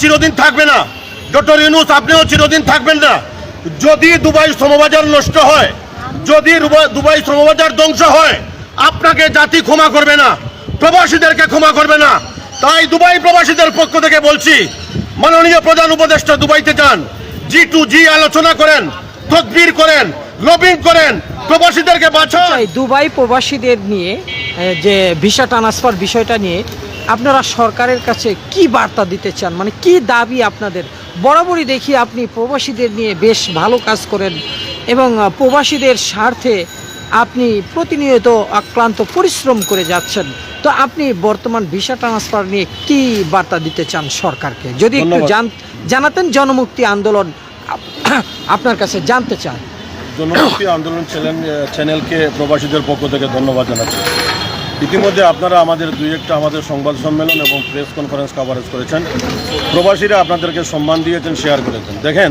চিরদিন থাকবে না। ডক্টর ইউনুস, আপনিও চিরদিন থাকবেন না। যদি দুবাই শ্রমবাজার নষ্ট হয়, যদি দুবাই শ্রমবাজার ধ্বংস হয়, আপনাকে জাতি ক্ষমা করবে না, প্রবাসীদেরকে ক্ষমা করবে না। তাই দুবাই প্রবাসীদের পক্ষ থেকে বলছি, মাননীয় প্রধান উপদেষ্টা দুবাইতে যান। জি টু জি আলোচনা করেন, তদবির করেন লবিং করেন, প্রবাসীদেরকে বাঁচান। দুবাই প্রবাসীদের নিয়ে যে ভিসা ট্রান্সফার বিষয়টা নিয়ে আপনারা সরকারের কাছে কি বার্তা দিতে চান? মানে কি দাবি আপনাদের? বরাবরই দেখি আপনি প্রবাসীদের নিয়ে বেশ ভালো কাজ করেন এবং প্রবাসীদের স্বার্থে আপনি প্রতিনিয়ত আক্রান্ত পরিশ্রম করে যাচ্ছেন। তো আপনি বর্তমান ভিসা ট্রান্সফার নিয়ে কি বার্তা দিতে চান সরকারকে? যদি একটু জান জানাতেন জনমুক্তি আন্দোলন আপনার কাছে জানতে চান জনমুক্তি আন্দোলন চ্যানেল চ্যানেলকে প্রবাসীদের পক্ষ থেকে ধন্যবাদ জানাচ্ছি। ইতিমধ্যে আপনারা আমাদের দুই একটা আমাদের সংবাদ সম্মেলন এবং প্রেস কনফারেন্স কভারেজ করেছেন। প্রবাসীরা আপনাদেরকে সম্মান দিয়েছেন শেয়ার করেছেন। দেখেন,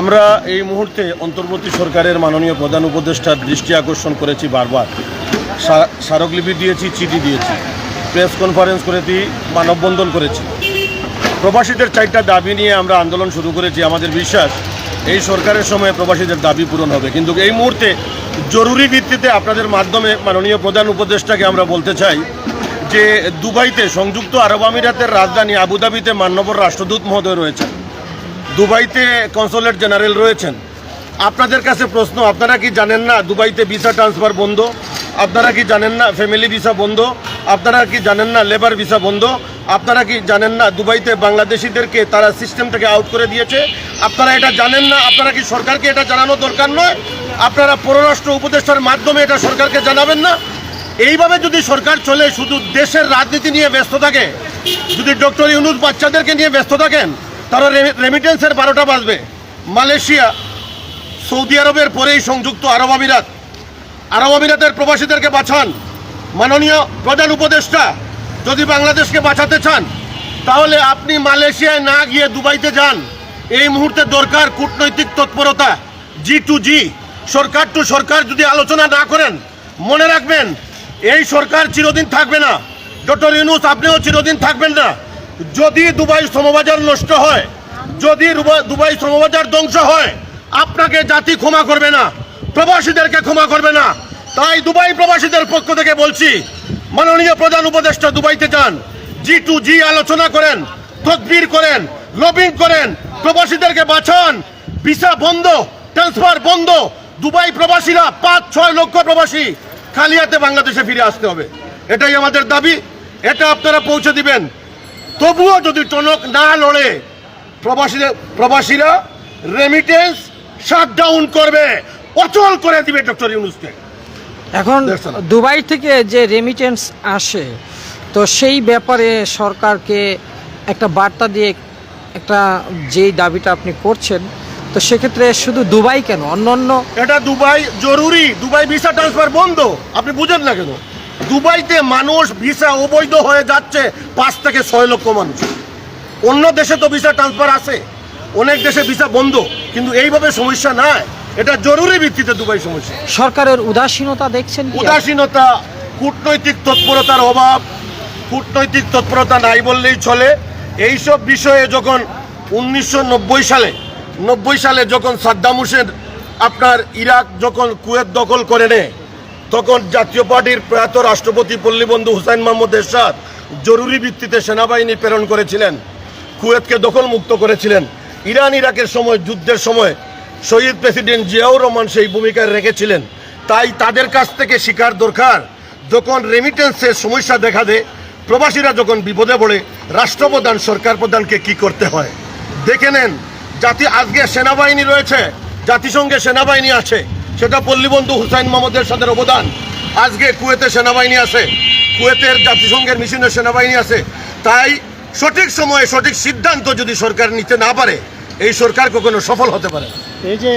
আমরা এই মুহূর্তে অন্তর্বর্তী সরকারের মাননীয় প্রধান উপদেষ্টার দৃষ্টি আকর্ষণ করেছি বারবার। স্মারকলিপি দিয়েছি, চিঠি দিয়েছি প্রেস কনফারেন্স করেছি, মানববন্ধন করেছি। প্রবাসীদের চারটা দাবি নিয়ে আমরা আন্দোলন শুরু করেছি। আমাদের বিশ্বাস, এই সরকারের সময় প্রবাসীদের দাবি পূরণ হবে। কিন্তু এই মুহূর্তে জরুরি ভিত্তিতে আপনাদের মাধ্যমে মাননীয় প্রধান উপদেষ্টাকে আমরা বলতে চাই যে দুবাইতে সংযুক্ত আরব আমিরাতের রাজধানী আবুধাবিতে মান্যবর রাষ্ট্রদূত মহোদয় রয়েছেন। দুবাইতে কনসোলেট জেনারেল রয়েছেন। আপনাদের কাছে প্রশ্ন, আপনারা কি জানেন না দুবাইতে ভিসা ট্রান্সফার বন্ধ? আপনারা কি জানেন না ফ্যামিলি ভিসা বন্ধ? আপনারা কি জানেন না লেবার ভিসা বন্ধ? আপনারা কি জানেন না দুবাইতে বাংলাদেশিদেরকে তারা সিস্টেম থেকে আউট করে দিয়েছে? আপনারা এটা জানেন না? আপনারা কি সরকারকে এটা জানানো দরকার নয়? আপনারা পররাষ্ট্র উপদেষ্টার মাধ্যমে এটা সরকারকে জানাবেন না? এইভাবে যদি সরকার চলে, শুধু দেশের রাজনীতি নিয়ে ব্যস্ত থাকে, যদি ডক্টর ইউনুস বাচ্চাদেরকে নিয়ে ব্যস্ত থাকেন, তারা রেমিটেন্সের বারোটা বাজবে। মালয়েশিয়া, সৌদি আরবের পরেই সংযুক্ত আরব আমিরাত। আরব আমিরাতের প্রবাসীদেরকে বাঁচান। মাননীয় প্রধান উপদেষ্টা, যদি বাংলাদেশকে বাঁচাতে চান, তাহলে আপনি মালয়েশিয়ায় না গিয়ে দুবাইতে যান। এই মুহূর্তে দরকার কূটনৈতিক তৎপরতা জি টু জি সরকার টু সরকার যদি আলোচনা না করেন, মনে রাখবেন, এই সরকার চিরদিন থাকবে না। ডক্টর ইউনুস, আপনিও চিরদিন থাকবেন না। যদি দুবাই শ্রমবাজার নষ্ট হয়, যদি দুবাই শ্রমবাজার ধ্বংস হয়, আপনাকে জাতি ক্ষমা করবে না, প্রবাসীদেরকে ক্ষমা করবে না। তাই দুবাই প্রবাসীদের পক্ষ থেকে বলছি, মাননীয় প্রধান উপদেষ্টা দুবাইতে যান। জি টু জি আলোচনা করেন, তদবির করেন লবিং করেন, প্রবাসীদেরকে বাঁচান। ভিসা বন্ধ ট্রান্সফার বন্ধ দুবাই প্রবাসীরা পাঁচ ছয় লক্ষ প্রবাসী খালিয়াতে বাংলাদেশে ফিরে আসতে হবে। এটাই আমাদের দাবি। এটা আপনারা পৌঁছে দিবেন। তবুও যদি টনক না লড়ে প্রবাসীরা প্রবাসীরা রেমিটেন্স শাটডাউন করবে। অচল করে দিবে ডক্টর ইউনুসকে। এখন দুবাই থেকে যে রেমিটেন্স আসে তো সেই ব্যাপারে সরকারকে একটা বার্তা দিয়ে একটা যেই দাবিটা আপনি করছেন তো সেক্ষেত্রে শুধু দুবাই কেন? অন্য অন্য এটা দুবাই জরুরি। দুবাই ভিসা ট্রান্সফার বন্ধ। আপনি বুঝেন না কেন? দুবাইতে মানুষ ভিসা অবৈধ হয়ে যাচ্ছে পাঁচ থেকে ছয় লক্ষ মানুষ। অন্য দেশে তো ভিসা ট্রান্সফার আছে। অনেক দেশে ভিসা বন্ধ। কিন্তু এইভাবে সমস্যা নাই। এটা জরুরি ভিত্তিতে দুবাই সমস্যা। সরকারের উদাসীনতা দেখছেন উদাসীনতা কূটনৈতিক তৎপরতার অভাব। কূটনৈতিক তৎপরতা নাই বললেই চলে। এইসব বিষয়ে যখন উনিশশো নব্বই সালে নব্বই সালে যখন সাদ্দাম হোসেন আপনার ইরাক যখন কুয়েত দখল করে নেয়, তখন জাতীয় পার্টির প্রয়াত রাষ্ট্রপতি পল্লীবন্ধু হুসাইন মাহমুদ এরশাদ জরুরি ভিত্তিতে সেনাবাহিনী প্রেরণ করেছিলেন, কুয়েতকে দখল মুক্ত করেছিলেন। ইরান ইরাকের সময়, যুদ্ধের সময় শহীদ প্রেসিডেন্ট জিয়াউর রহমান সেই ভূমিকায় রেখেছিলেন। তাই তাদের কাছ থেকে শিকার দরকার। যখন রেমিটেন্সের সমস্যা দেখা দেয়, প্রবাসীরা যখন বিপদে পড়ে, রাষ্ট্রপ্রধান, সরকার প্রধানকে কি করতে হয়? দেখে নেন। জাতি আজকে সেনাবাহিনী রয়েছে, জাতিসংঘে সেনাবাহিনী আছে। সেটা পল্লীবন্ধু হুসাইন মোহাম্মদের সাথে অবদান। আজকে কুয়েতে সেনাবাহিনী আছে, কুয়েতের জাতিসংঘের মিশনের সেনাবাহিনী আছে। তাই সঠিক সময়ে সঠিক সিদ্ধান্ত যদি সরকার নিতে না পারে, এই সরকার কখনো সফল হতে পারে এই যে